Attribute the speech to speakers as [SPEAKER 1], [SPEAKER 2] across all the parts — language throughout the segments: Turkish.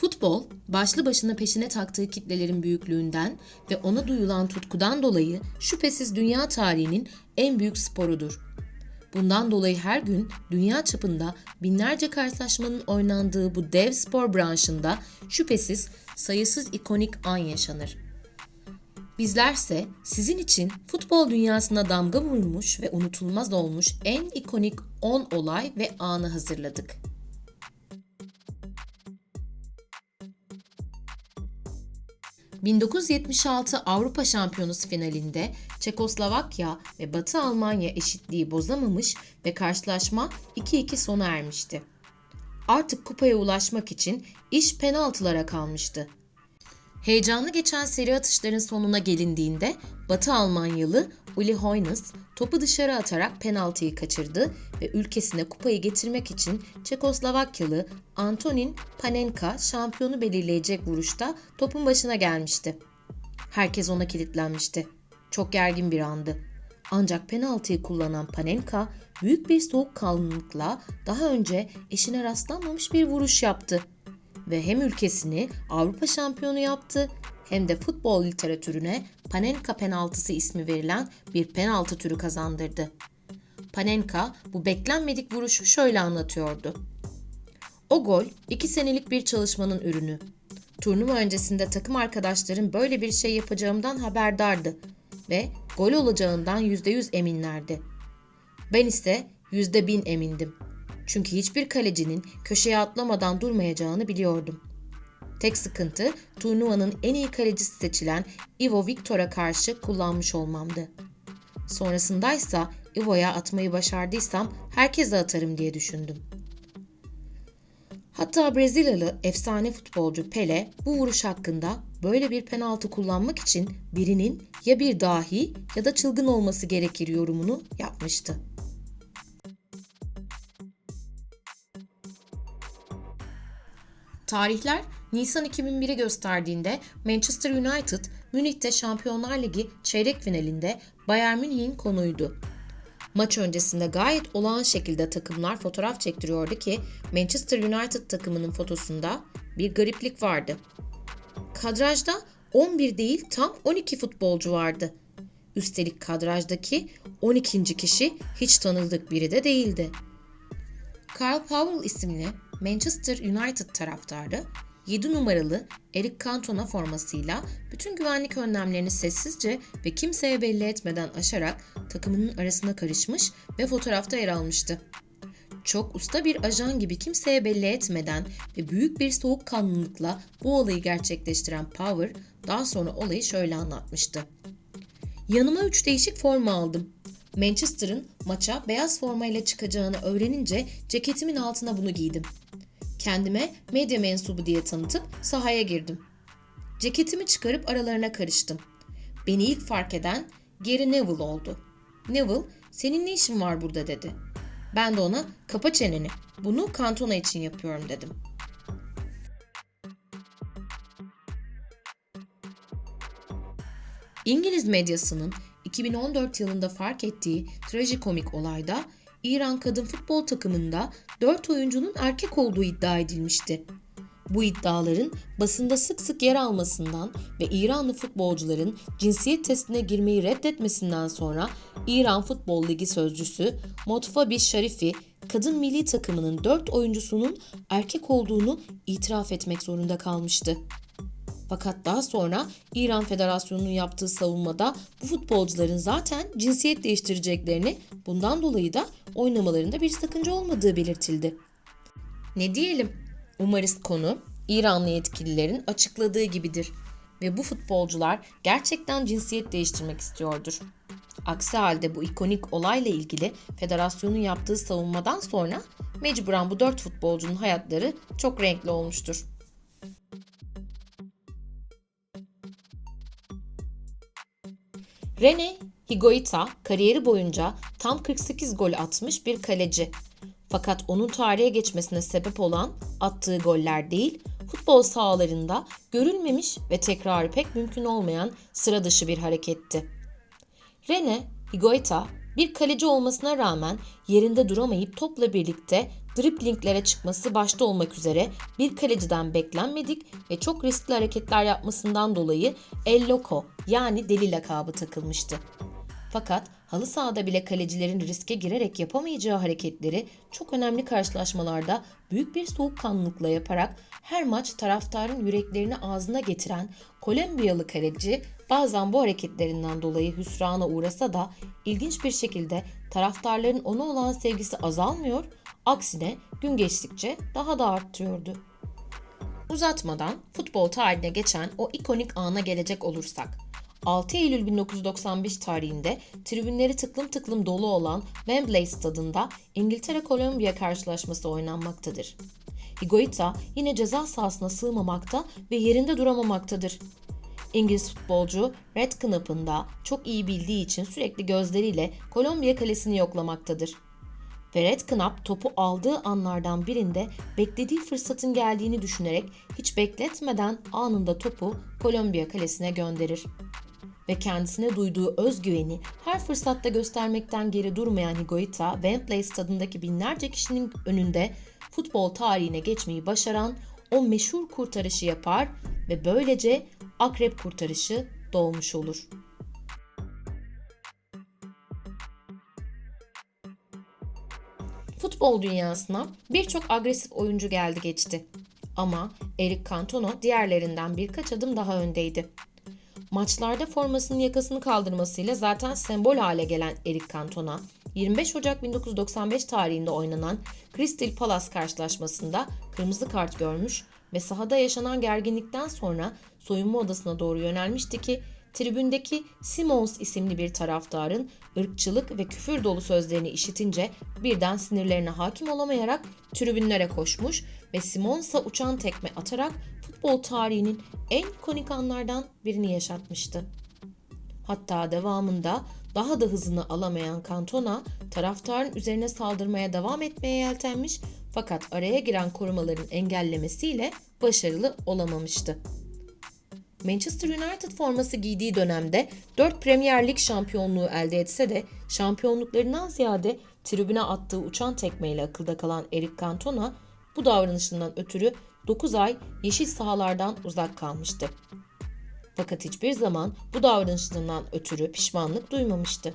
[SPEAKER 1] Futbol, başlı başına peşine taktığı kitlelerin büyüklüğünden ve ona duyulan tutkudan dolayı şüphesiz dünya tarihinin en büyük sporudur. Bundan dolayı her gün dünya çapında binlerce karşılaşmanın oynandığı bu dev spor branşında şüphesiz sayısız ikonik an yaşanır. Bizlerse sizin için futbol dünyasına damga vurmuş ve unutulmaz olmuş en ikonik 10 olay ve anı hazırladık. ...1976 Avrupa Şampiyonası finalinde Çekoslovakya ve Batı Almanya eşitliği bozamamış ve karşılaşma 2-2 sona ermişti. Artık kupaya ulaşmak için iş penaltılara kalmıştı. Heyecanlı geçen seri atışların sonuna gelindiğinde Batı Almanyalı Uli Hoeneß topu dışarı atarak penaltıyı kaçırdı ve ülkesine kupayı getirmek için Çekoslovakyalı Antonin Panenka şampiyonu belirleyecek vuruşta topun başına gelmişti. Herkes ona kilitlenmişti. Çok gergin bir andı. Ancak penaltıyı kullanan Panenka büyük bir soğukkanlılıkla daha önce eşine rastlanmamış bir vuruş yaptı ve hem ülkesini Avrupa şampiyonu yaptı hem de futbol literatürüne Panenka penaltısı ismi verilen bir penaltı türü kazandırdı. Panenka bu beklenmedik vuruşu şöyle anlatıyordu. O gol iki senelik bir çalışmanın ürünü. Turnuva öncesinde takım arkadaşlarım böyle bir şey yapacağımdan haberdardı ve gol olacağından %100 eminlerdi. Ben ise %1000 emindim. Çünkü hiçbir kalecinin köşeye atlamadan durmayacağını biliyordum. Tek sıkıntı turnuvanın en iyi kalecisi seçilen Ivo Victor'a karşı kullanmış olmamdı. Sonrasındaysa Ivo'ya atmayı başardıysam herkese atarım diye düşündüm. Hatta Brezilyalı efsane futbolcu Pele bu vuruş hakkında böyle bir penaltı kullanmak için birinin ya bir dahi ya da çılgın olması gerekir yorumunu yapmıştı. Tarihler Nisan 2001'i gösterdiğinde Manchester United Münih'te Şampiyonlar Ligi çeyrek finalinde Bayern Münih'in konuydu. Maç öncesinde gayet olağan şekilde takımlar fotoğraf çektiriyordu ki Manchester United takımının fotosunda bir gariplik vardı. Kadrajda 11 değil tam 12 futbolcu vardı. Üstelik kadrajdaki 12. kişi hiç tanıdık biri de değildi. Carl Powell isimli Manchester United taraftarı 7 numaralı Eric Cantona formasıyla bütün güvenlik önlemlerini sessizce ve kimseye belli etmeden aşarak takımının arasına karışmış ve fotoğrafta yer almıştı. Çok usta bir ajan gibi kimseye belli etmeden ve büyük bir soğukkanlılıkla bu olayı gerçekleştiren Power daha sonra olayı şöyle anlatmıştı. Yanıma üç değişik forma aldım. Manchester'ın maça beyaz formayla çıkacağını öğrenince ceketimin altına bunu giydim. Kendime medya mensubu diye tanıtıp sahaya girdim. Ceketimi çıkarıp aralarına karıştım. Beni ilk fark eden Gary Neville oldu. Neville, senin ne işin var burada dedi. Ben de ona kapa çeneni, bunu kantona için yapıyorum dedim. İngiliz medyasının 2014 yılında fark ettiği trajikomik olayda İran kadın futbol takımında 4 oyuncunun erkek olduğu iddia edilmişti. Bu iddiaların basında sık sık yer almasından ve İranlı futbolcuların cinsiyet testine girmeyi reddetmesinden sonra İran Futbol Ligi sözcüsü Motfabi Şarifi kadın milli takımının 4 oyuncusunun erkek olduğunu itiraf etmek zorunda kalmıştı. Fakat daha sonra İran Federasyonu'nun yaptığı savunmada bu futbolcuların zaten cinsiyet değiştireceklerini bundan dolayı da oynamalarında bir sakınca olmadığı belirtildi. Ne diyelim? Umarız konu İranlı yetkililerin açıkladığı gibidir ve bu futbolcular gerçekten cinsiyet değiştirmek istiyordur. Aksi halde bu ikonik olayla ilgili federasyonun yaptığı savunmadan sonra mecburen bu dört futbolcunun hayatları çok renkli olmuştur. Rene Higuita kariyeri boyunca tam 48 gol atmış bir kaleci. Fakat onun tarihe geçmesine sebep olan attığı goller değil, futbol sahalarında görülmemiş ve tekrarı pek mümkün olmayan sıra dışı bir hareketti. Rene Higuita bir kaleci olmasına rağmen yerinde duramayıp topla birlikte driplinglere çıkması başta olmak üzere bir kaleciden beklenmedik ve çok riskli hareketler yapmasından dolayı El Loco yani deli lakabı takılmıştı. Fakat halı sahada bile kalecilerin riske girerek yapamayacağı hareketleri çok önemli karşılaşmalarda büyük bir soğukkanlılıkla yaparak her maç taraftarın yüreklerini ağzına getiren Kolombiyalı kaleci bazen bu hareketlerinden dolayı hüsrana uğrasa da ilginç bir şekilde taraftarların ona olan sevgisi azalmıyor, aksine gün geçtikçe daha da artıyordu. Uzatmadan futbol tarihine geçen o ikonik ana gelecek olursak. 6 Eylül 1995 tarihinde tribünleri tıklım tıklım dolu olan Wembley stadında İngiltere-Kolombiya karşılaşması oynanmaktadır. Higuita yine ceza sahasına sığmamakta ve yerinde duramamaktadır. İngiliz futbolcu Redknapp'ın da çok iyi bildiği için sürekli gözleriyle Kolombiya kalesini yoklamaktadır. Ve Redknapp topu aldığı anlardan birinde beklediği fırsatın geldiğini düşünerek hiç bekletmeden anında topu Kolombiya kalesine gönderir. Ve kendisine duyduğu özgüveni her fırsatta göstermekten geri durmayan Higuita, Wembley stadındaki binlerce kişinin önünde futbol tarihine geçmeyi başaran o meşhur kurtarışı yapar ve böylece akrep kurtarışı doğmuş olur. Futbol dünyasına birçok agresif oyuncu geldi geçti. Ama Eric Cantona diğerlerinden birkaç adım daha öndeydi. Maçlarda formasının yakasını kaldırmasıyla zaten sembol hale gelen Eric Cantona, 25 Ocak 1995 tarihinde oynanan Crystal Palace karşılaşmasında kırmızı kart görmüş ve sahada yaşanan gerginlikten sonra soyunma odasına doğru yönelmişti ki tribündeki Simons isimli bir taraftarın ırkçılık ve küfür dolu sözlerini işitince birden sinirlerine hakim olamayarak tribünlere koşmuş ve Simons'a uçan tekme atarak futbol tarihinin en ikonik anlardan birini yaşatmıştı. Hatta devamında daha da hızını alamayan Cantona taraftarın üzerine saldırmaya devam etmeye yeltenmiş fakat araya giren korumaların engellemesiyle başarılı olamamıştı. Manchester United forması giydiği dönemde 4 Premier Lig şampiyonluğu elde etse de şampiyonluklarından ziyade tribüne attığı uçan tekmeyle akılda kalan Eric Cantona bu davranışından ötürü 9 ay yeşil sahalardan uzak kalmıştı. Fakat hiçbir zaman bu davranışından ötürü pişmanlık duymamıştı.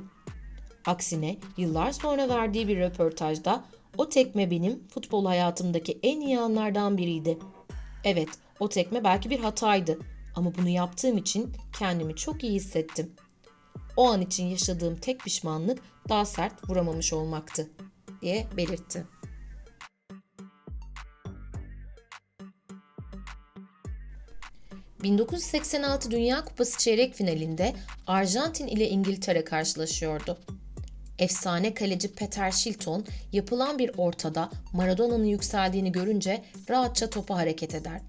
[SPEAKER 1] Aksine yıllar sonra verdiği bir röportajda o tekme benim futbol hayatımdaki en iyi anlardan biriydi. Evet, o tekme belki bir hataydı ama bunu yaptığım için kendimi çok iyi hissettim. O an için yaşadığım tek pişmanlık daha sert vuramamış olmaktı diye belirtti. ...1986 Dünya Kupası çeyrek finalinde Arjantin ile İngiltere karşılaşıyordu. Efsane kaleci Peter Shilton yapılan bir ortada Maradona'nın yükseldiğini görünce rahatça topa hareket eder.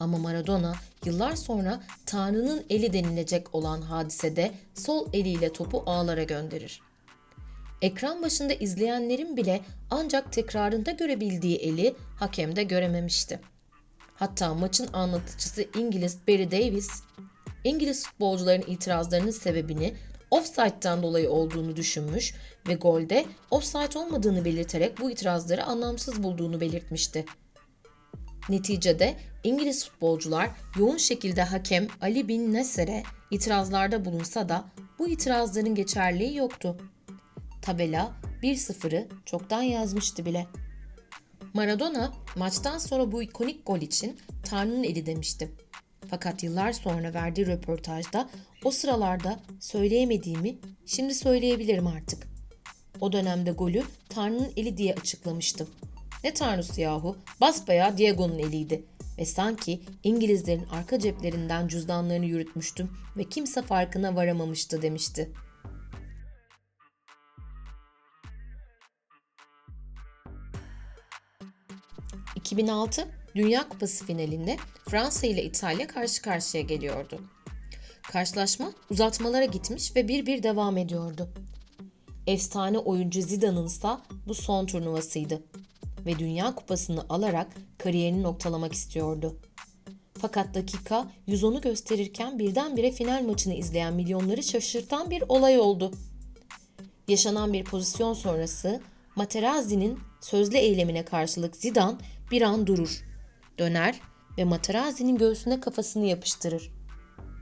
[SPEAKER 1] Ama Maradona yıllar sonra Tanrı'nın eli denilecek olan hadisede sol eliyle topu ağlara gönderir. Ekran başında izleyenlerin bile ancak tekrarında görebildiği eli hakemde görememişti. Hatta maçın anlatıcısı İngiliz Barry Davis, İngiliz futbolcuların itirazlarının sebebini offside'den dolayı olduğunu düşünmüş ve golde offside olmadığını belirterek bu itirazları anlamsız bulduğunu belirtmişti. Neticede İngiliz futbolcular yoğun şekilde hakem Ali Bin Neser'e itirazlarda bulunsa da bu itirazların geçerliği yoktu. Tabela 1-0'ı çoktan yazmıştı bile. Maradona maçtan sonra bu ikonik gol için Tanrı'nın eli demişti. Fakat yıllar sonra verdiği röportajda o sıralarda söyleyemediğimi şimdi söyleyebilirim artık. O dönemde golü Tanrı'nın eli diye açıklamıştım. Ne tanrısı yahu? Basbayağı Diego'nun eliydi. Ve sanki İngilizlerin arka ceplerinden cüzdanlarını yürütmüştüm ve kimse farkına varamamıştı demişti. ...2006 Dünya Kupası finalinde Fransa ile İtalya karşı karşıya geliyordu. Karşılaşma uzatmalara gitmiş ve 1-1 devam ediyordu. Efsane oyuncu Zidane'ın ise bu son turnuvasıydı ve Dünya Kupası'nı alarak kariyerini noktalamak istiyordu. Fakat dakika 110'u gösterirken birdenbire final maçını izleyen milyonları şaşırtan bir olay oldu. Yaşanan bir pozisyon sonrası Materazzi'nin sözlü eylemine karşılık Zidane bir an durur. Döner ve Materazzi'nin göğsüne kafasını yapıştırır.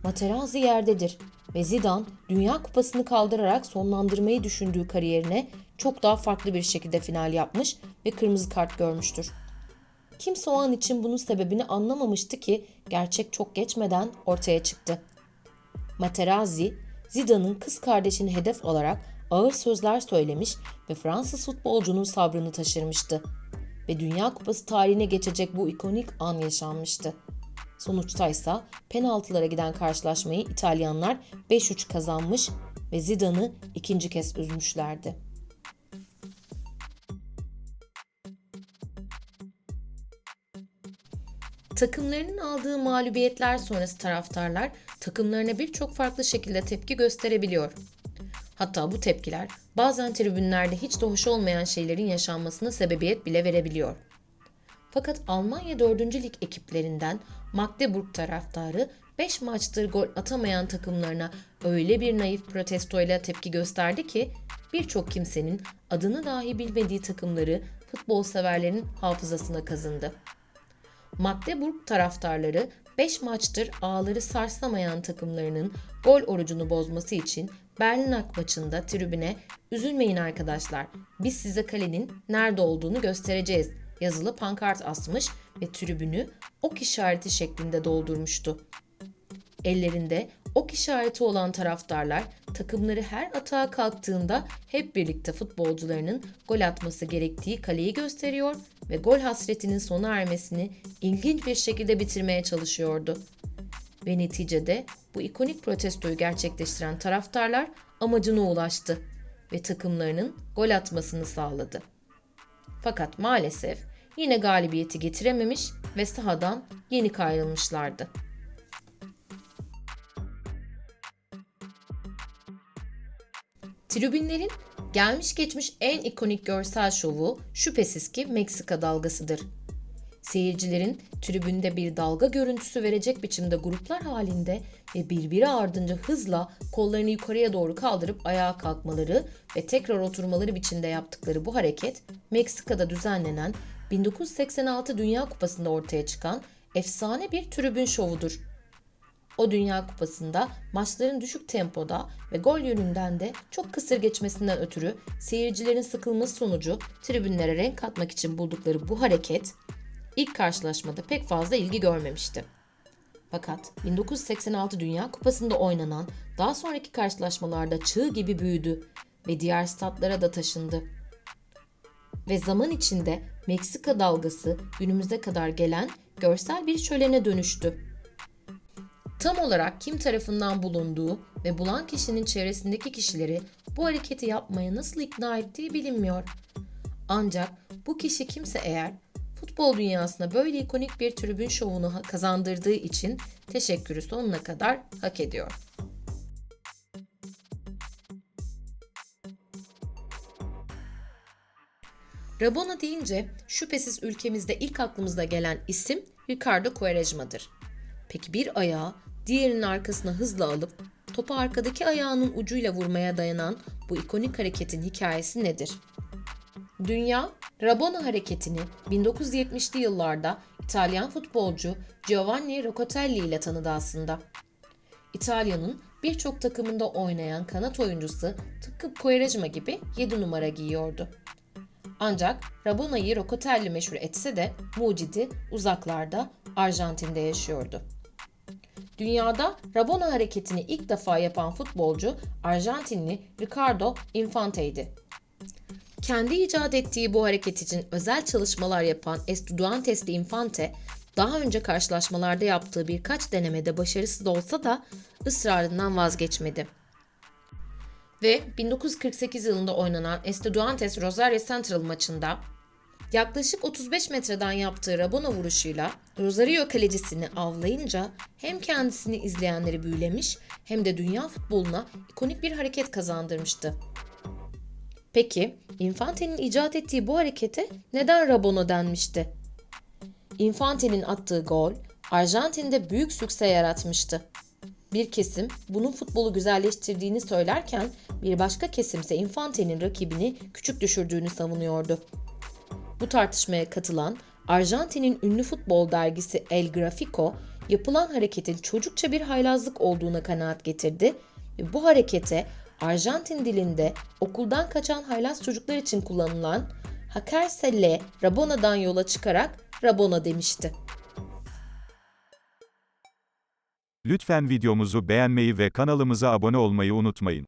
[SPEAKER 1] Materazzi yerdedir ve Zidane Dünya Kupası'nı kaldırarak sonlandırmayı düşündüğü kariyerine çok daha farklı bir şekilde final yapmış ve kırmızı kart görmüştür. Kimse o an için bunun sebebini anlamamıştı ki gerçek çok geçmeden ortaya çıktı. Materazzi, Zidane'ın kız kardeşini hedef alarak ağır sözler söylemiş ve Fransız futbolcunun sabrını taşırmıştı. Ve Dünya Kupası tarihine geçecek bu ikonik an yaşanmıştı. Sonuçta ise penaltılara giden karşılaşmayı İtalyanlar 5-3 kazanmış ve Zidane'ı ikinci kez üzmüşlerdi. Takımlarının aldığı mağlubiyetler sonrası taraftarlar takımlarına birçok farklı şekilde tepki gösterebiliyor. Hatta bu tepkiler bazen tribünlerde hiç de hoş olmayan şeylerin yaşanmasına sebebiyet bile verebiliyor. Fakat Almanya 4. Lig ekiplerinden Magdeburg taraftarı 5 maçtır gol atamayan takımlarına öyle bir naif protestoyla tepki gösterdi ki birçok kimsenin adını dahi bilmediği takımları futbol severlerin hafızasına kazındı. Magdeburg taraftarları 5 maçtır ağları sarsamayan takımlarının gol orucunu bozması için Berlin Ak maçında tribüne üzülmeyin arkadaşlar biz size kalenin nerede olduğunu göstereceğiz yazılı pankart asmış ve tribünü ok işareti şeklinde doldurmuştu. Ellerinde ok işareti olan taraftarlar takımları her atağa kalktığında hep birlikte futbolcularının gol atması gerektiği kaleyi gösteriyor ve gol hasretinin sona ermesini ilginç bir şekilde bitirmeye çalışıyordu. Ve neticede bu ikonik protestoyu gerçekleştiren taraftarlar amacına ulaştı ve takımlarının gol atmasını sağladı. Fakat maalesef yine galibiyeti getirememiş ve sahadan yenik ayrılmışlardı. Tribünlerin gelmiş geçmiş en ikonik görsel şovu şüphesiz ki Meksika dalgasıdır. Seyircilerin tribünde bir dalga görüntüsü verecek biçimde gruplar halinde ve birbiri ardınca hızla kollarını yukarıya doğru kaldırıp ayağa kalkmaları ve tekrar oturmaları biçimde yaptıkları bu hareket Meksika'da düzenlenen 1986 Dünya Kupası'nda ortaya çıkan efsane bir tribün şovudur. O Dünya Kupası'nda maçların düşük tempoda ve gol yönünden de çok kısır geçmesinden ötürü seyircilerin sıkılması sonucu tribünlere renk katmak için buldukları bu hareket ilk karşılaşmada pek fazla ilgi görmemişti. Fakat 1986 Dünya Kupası'nda oynanan daha sonraki karşılaşmalarda çığ gibi büyüdü ve diğer statlara da taşındı. Ve zaman içinde Meksika dalgası günümüze kadar gelen görsel bir şölene dönüştü. Tam olarak kim tarafından bulunduğu ve bulan kişinin çevresindeki kişileri bu hareketi yapmaya nasıl ikna ettiği bilinmiyor. Ancak bu kişi kimse eğer futbol dünyasına böyle ikonik bir tribün şovunu kazandırdığı için teşekkürü sonuna kadar hak ediyor. Rabona deyince şüphesiz ülkemizde ilk aklımızda gelen isim Ricardo Quaresma'dır. Peki bir ayağı diğerinin arkasına hızla alıp topu arkadaki ayağının ucuyla vurmaya dayanan bu ikonik hareketin hikayesi nedir? Dünya, Rabona hareketini 1970'li yıllarda İtalyan futbolcu Giovanni Roccatelli ile tanıdı aslında. İtalya'nın birçok takımında oynayan kanat oyuncusu tıpkı Quaresma gibi 7 numara giyiyordu. Ancak Rabona'yı Roccatelli meşhur etse de mucidi uzaklarda Arjantin'de yaşıyordu. Dünyada Rabona hareketini ilk defa yapan futbolcu Arjantinli Ricardo Infante'ydi. Kendi icat ettiği bu hareket için özel çalışmalar yapan Estudiantes de Infante, daha önce karşılaşmalarda yaptığı birkaç denemede başarısız olsa da ısrarından vazgeçmedi. Ve 1948 yılında oynanan Estudiantes Rosario Central maçında Yaklaşık 35 metreden yaptığı Rabona vuruşuyla Rosario kalecisini avlayınca hem kendisini izleyenleri büyülemiş hem de dünya futboluna ikonik bir hareket kazandırmıştı. Peki Infante'nin icat ettiği bu harekete neden Rabona denmişti? Infante'nin attığı gol Arjantin'de büyük sükse yaratmıştı. Bir kesim bunun futbolu güzelleştirdiğini söylerken bir başka kesimse Infante'nin rakibini küçük düşürdüğünü savunuyordu. Bu tartışmaya katılan Arjantin'in ünlü futbol dergisi El Gráfico, yapılan hareketin çocukça bir haylazlık olduğuna kanaat getirdi ve bu harekete Arjantin dilinde okuldan kaçan haylaz çocuklar için kullanılan Hacerse le Rabona'dan yola çıkarak Rabona demişti.
[SPEAKER 2] Lütfen videomuzu beğenmeyi ve kanalımıza abone olmayı unutmayın.